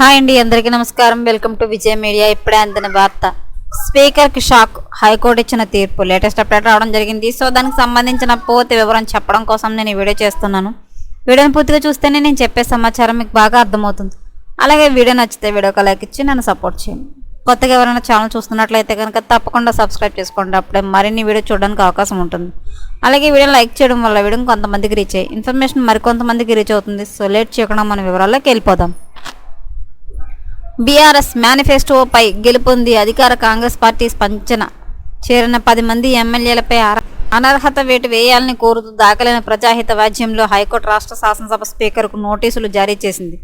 Hi అండి అందరికీ నమస్కారం. Welcome to Vijay media. ఇప్పుడే అందిన వార్త. స్పీకర్కి షాక్. హైకోర్టు ఇచ్చిన తీర్పు. లేటెస్ట్ అప్డేట్ రావడం జరిగింది. సో దానికి సంబంధించిన పూర్తి వివరం చెప్పడం కోసం నేను ఈ వీడియో చేస్తున్నాను. వీడియోని పూర్తిగా చూస్తేనే నేను చెప్పే సమాచారం మీకు బాగా అర్థమవుతుంది. అలాగే వీడియో నచ్చితే వీడియోకి లైక్ ఇచ్చి నన్ను సపోర్ట్ చేయండి. కొత్తగా ఎవరైనా ఛానల్ చూస్తున్నట్లయితే కనుక తప్పకుండా సబ్స్క్రైబ్ చేసుకోండి. అప్పుడే మరిన్ని వీడియో చూడడానికి అవకాశం ఉంటుంది. అలాగే వీడియో లైక్ చేయడం వల్ల వీడియో కొంతమందికి రీచ్ అయ్యి ఇన్ఫర్మేషన్ మరికొంతమందికి రీచ్ అవుతుంది. సో లేట్ చేయకుండా మన వివరాల్లోకి వెళ్ళిపోదాం. బీఆర్ఎస్ మేనిఫెస్టోపై గెలుపొంది అధికార కాంగ్రెస్ పార్టీ స్పంచన. చేరిన పది మంది ఎమ్మెల్యేలపై అర- అనర్హత వేటు వేయాలని కోరుతూ దాఖలైన ప్రజాహిత వాజ్యంలో హైకోర్టు రాష్ట్ర శాసనసభ స్పీకర్కు నోటీసులు జారీ చేసింది.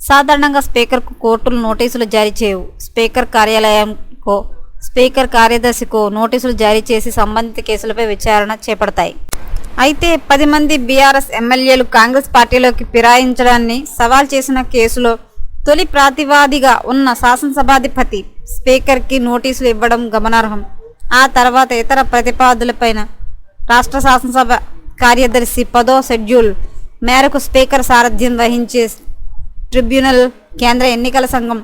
సాధారణంగా స్పీకర్కు కోర్టులు నోటీసులు జారీ చేయవు. స్పీకర్ కార్యాలయంకో స్పీకర్ కార్యదర్శికో నోటీసులు జారీ చేసి సంబంధిత కేసులపై విచారణ చేపడతాయి. అయితే పది మంది బీఆర్ఎస్ ఎమ్మెల్యేలు కాంగ్రెస్ పార్టీలోకి ఫిరాయించడాన్ని సవాల్ చేసిన కేసులో తొలి ప్రాతివాదిగా ఉన్న శాసనసభాధిపతి స్పీకర్కి నోటీసులు ఇవ్వడం గమనార్హం. ఆ తర్వాత ఇతర ప్రతిపాదులపైన రాష్ట్ర శాసనసభ కార్యదర్శి పదో షెడ్యూల్ మేరకు స్పీకర్ సారథ్యం వహించే ట్రిబ్యునల్ కేంద్ర ఎన్నికల సంఘం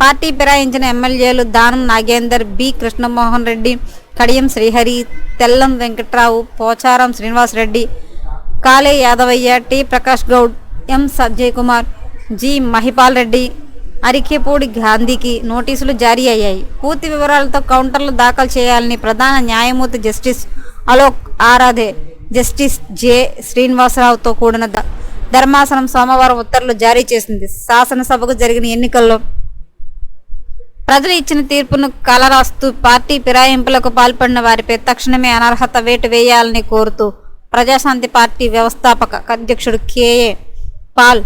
పార్టీ ఫిరాయించిన ఎమ్మెల్యేలు Danam Nagender B. Krishnamohan Reddy Kadiyam Srihari Tellam Venkatrao Pocharam Srinivasa Reddy Kale Yadavaiah T. Prakash Goud M. సజ్జయ్ Kumar G Mahipal Reddy Arikepudi గాంధీకి నోటీసులు జారీ అయ్యాయి. పూర్తి వివరాలతో కౌంటర్లు దాఖలు చేయాలని ప్రధాన న్యాయమూర్తి justice Alok Aradhe justice J శ్రీనివాసరావుతో కూడిన ధర్మాసనం సోమవారం ఉత్తర్వులు జారీ చేసింది. శాసనసభకు జరిగిన ఎన్నికల్లో ప్రజలు ఇచ్చిన తీర్పును కలరాస్తూ పార్టీ ఫిరాయింపులకు పాల్పడిన వారిపై తక్షణమే అనర్హత వేటు వేయాలని కోరుతూ ప్రజాశాంతి పార్టీ వ్యవస్థాపక అధ్యక్షుడు కేఏ పాల్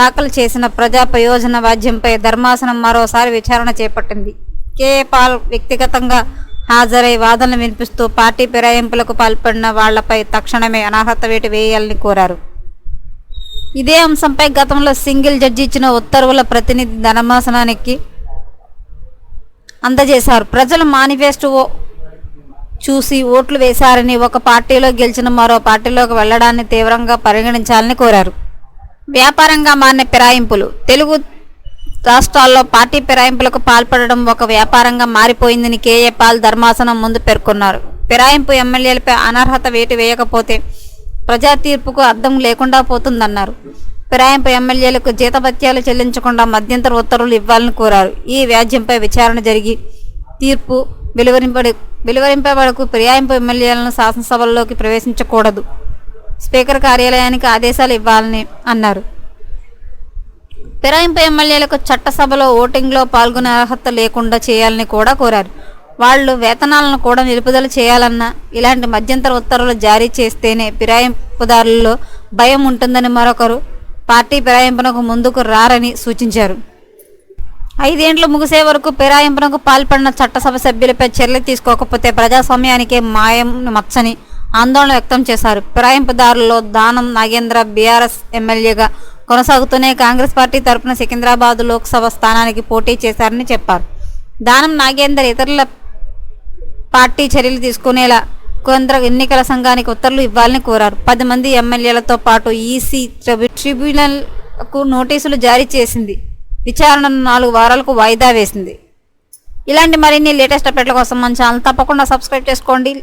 దాఖలు చేసిన ప్రజా ప్రయోజన వాద్యంపై ధర్మాసనం మరోసారి విచారణ చేపట్టింది. కే. పాల్ వ్యక్తిగతంగా హాజరై వాదనలు వినిపిస్తూ పార్టీ ఫిరాయింపులకు పాల్పడిన వాళ్ళపై తక్షణమే అనర్హత వేటు వేయాలని కోరారు. ఇదే అంశంపై గతంలో సింగిల్ జడ్జి ఇచ్చిన ఉత్తర్వుల ప్రతినిధి ధర్మాసనానికి అందజేశారు. ప్రజలు మేనిఫెస్టో చూసి ఓట్లు వేశారని ఒక పార్టీలో గెలిచిన మరో పార్టీలోకి వెళ్ళడాన్ని తీవ్రంగా పరిగణించాలని కోరారు. వ్యాపారంగా మారిన ఫిరాయింపులు. తెలుగు రాష్ట్రాల్లో పార్టీ ఫిరాయింపులకు పాల్పడడం ఒక వ్యాపారంగా మారిపోయిందని కేఏ పాల్ ధర్మాసనం ముందు పేర్కొన్నారు. ఫిరాయింపు ఎమ్మెల్యేలపై అనర్హత వేటు వేయకపోతే ప్రజా తీర్పుకు అర్థం లేకుండా పోతుందన్నారు. ఫిరాయింపు ఎమ్మెల్యేలకు జీతభత్యాలు చెల్లించకుండా మధ్యంతర ఉత్తర్వులు ఇవ్వాలని కోరారు. ఈ వ్యాజ్యంపై విచారణ జరిగి తీర్పు వెలువరింపడి వరకు ఫిరాయింపు ఎమ్మెల్యేలను శాసనసభల్లోకి ప్రవేశించకూడదు. స్పీకర్ కార్యాలయానికి ఆదేశాలు ఇవ్వాలని అన్నారు. ఫిరాయింపు ఎమ్మెల్యేలకు చట్టసభలో ఓటింగ్లో పాల్గొనే అర్హత లేకుండా చేయాలని కూడా కోరారు. వాళ్ళు వేతనాలను కూడా నిలుపుదల చేయాలన్న ఇలాంటి మధ్యంతర ఉత్తర్వులు జారీ చేస్తేనే ఫిరాయింపుదారుల్లో భయం ఉంటుందని మరొకరు పార్టీ ఫిరాయింపునకు ముందుకు రారని సూచించారు. ఐదేండ్లు ముగిసే వరకు ఫిరాయింపునకు పాల్పడిన చట్టసభ సభ్యులపై చర్యలు తీసుకోకపోతే ప్రజాస్వామ్యానికే మాయం మచ్చని ఆందోళన వ్యక్తం చేశారు. ఫిరాయింపుదారుల్లో దానం నాగేంద్ర బీఆర్ఎస్ ఎమ్మెల్యేగా కొనసాగుతూనే కాంగ్రెస్ పార్టీ తరపున సికింద్రాబాద్ లోక్సభ స్థానానికి పోటీ చేశారని చెప్పారు. దానం నాగేందర్ ఇతరుల పార్టీ చర్యలు తీసుకునేలా కేంద్ర ఎన్నికల సంఘానికి ఉత్తర్వులు ఇవ్వాలని కోరారు. పది మంది ఎమ్మెల్యేలతో పాటు ఈసీ ట్రిబ్యు- ట్రిబ్యునల్కు నోటీసులు జారీ చేసింది. విచారణను నాలుగు వారాలకు వాయిదా వేసింది. ఇలాంటి మరిన్ని లేటెస్ట్ అప్డేట్ల కోసం మన ఛానల్ తప్పకుండా సబ్స్క్రైబ్ చేసుకోండి.